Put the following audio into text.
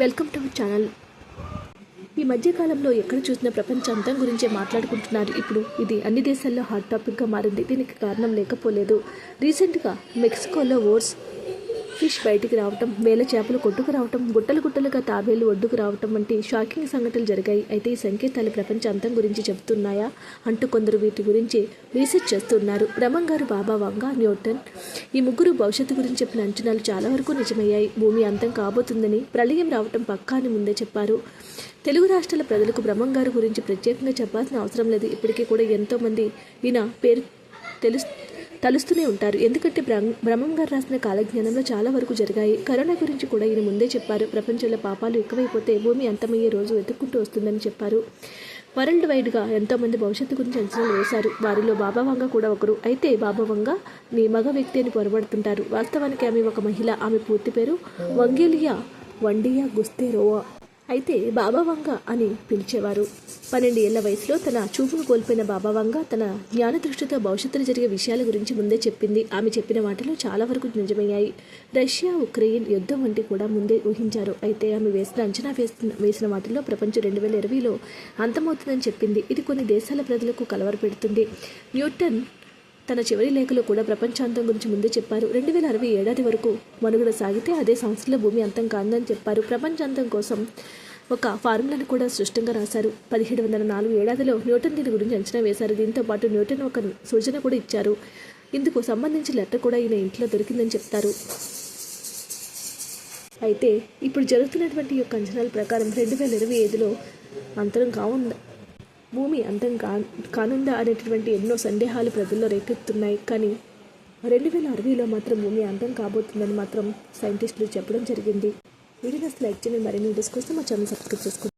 Welcome to channel. ఈ మధ్యకాలంలో ఎక్కడ చూసినా ప్రపంచ అంతం గురించే మాట్లాడుకుంటున్నారు. ఇప్పుడు ఇది అన్ని దేశాల్లో హాట్ టాపిక్గా మారింది. దీనికి కారణం లేకపోలేదు. రీసెంట్గా మెక్సికోలో ఓర్స్ ఫిష్ బయటికి రావటం వేల చేపలు కొట్టుకు రావటం గుట్టలు గుట్టలుగా తాబేలు ఒడ్డుకు రావటం వంటి షాకింగ్ సంఘటనలు జరిగాయి. అయితే ఈ సంకేతాలు ప్రపంచ అంతం గురించి చెబుతున్నాయా అంటూ కొందరు వీటి గురించి రీసెర్చ్ చేస్తున్నారు. రమణ్ గారు బాబా వంగ న్యూటన్. ఈ ముగ్గురు భవిష్యత్తు గురించి చెప్పిన అంచనాలు చాలా వరకు నిజమయ్యాయి. భూమి అంతం కాబోతుందని ప్రళయం రావటం పక్కా అని ముందే చెప్పారు. తెలుగు రాష్ట్రాల ప్రజలకు బ్రహ్మం గారి గురించి ప్రత్యేకంగా చెప్పాల్సిన అవసరం లేదు. ఇప్పటికీ కూడా ఎంతోమంది ఈయన పేరు తెలుసు తలుస్తూనే ఉంటారు. ఎందుకంటే బ్రహ్మం గారు రాసిన కాలజ్ఞానంలో చాలా వరకు జరిగాయి. కరోనా గురించి కూడా ఈయన ముందే చెప్పారు. ప్రపంచంలో పాపాలు ఎక్కువైపోతే భూమి అంతమయ్యే రోజు వెతుక్కుంటూ వస్తుందని చెప్పారు. వరల్డ్ వైడ్గా ఎంతోమంది భవిష్యత్తు గురించి అంచనాలు వేశారు. వారిలో బాబా వంగ కూడా ఒకరు. అయితే బాబా వంగ నీ మగ వ్యక్తి అని పొరబడుతుంటారు. వాస్తవానికి ఆమె ఒక మహిళ. ఆమె పూర్తి పేరు వంగేలియా వండియా గుస్తేరోవా. అయితే బాబావంగ అని పిలిచేవారు. పన్నెండు ఏళ్ళ వయసులో తన చూపును కోల్పోయిన బాబావంగ తన జ్ఞాన దృష్టితో భవిష్యత్తులో జరిగే విషయాల గురించి ముందే చెప్పింది. ఆమె చెప్పిన మాటలు చాలా వరకు నిజమయ్యాయి. రష్యా ఉక్రెయిన్ యుద్ధం వంటి కూడా ముందే ఊహించారు. అయితే ఆమె వేసిన అంచనా వేసిన వేసిన వాటిల్లో ప్రపంచం రెండు వేల ఇరవైలో అంతమవుతుందని చెప్పింది. ఇది కొన్ని దేశాల ప్రజలకు కలవరపెడుతుంది. న్యూటన్ తన చివరి లేఖలో కూడా ప్రపంచాంతం గురించి ముందే చెప్పారు. రెండు వేల అరవై ఏడాది వరకు మనుగడ సాగితే అదే సంవత్సరంలో భూమి అంతం కాదని చెప్పారు. ప్రపంచాంతం కోసం ఒక ఫార్ములాను కూడా స్పష్టంగా రాశారు. పదిహేడు వందల నాలుగు ఏడాదిలో న్యూటన్ దీని గురించి అంచనా వేశారు. దీంతో పాటు న్యూటన్ ఒక సూచన కూడా ఇచ్చారు. ఇందుకు సంబంధించిన లెటర్ కూడా ఈయన ఇంట్లో దొరికిందని చెప్తారు. అయితే ఇప్పుడు జరుగుతున్నటువంటి యొక్క అంచనాల ప్రకారం రెండు వేల ఇరవై ఐదులో అంతరం కావుందా? భూమి అంతం కా కానుందా అనేటటువంటి ఎన్నో సందేహాలు ప్రజల్లో రేకెత్తున్నాయి. కానీ రెండు వేల అరవైలో మాత్రం భూమి అంతం కాబోతుందని మాత్రం సైంటిస్టులు చెప్పడం జరిగింది. వీడియో లైక్ చేయండి. మరిన్ని వీడియోస్ కోసం మా ఛానల్ సబ్స్క్రైబ్ చేసుకోండి.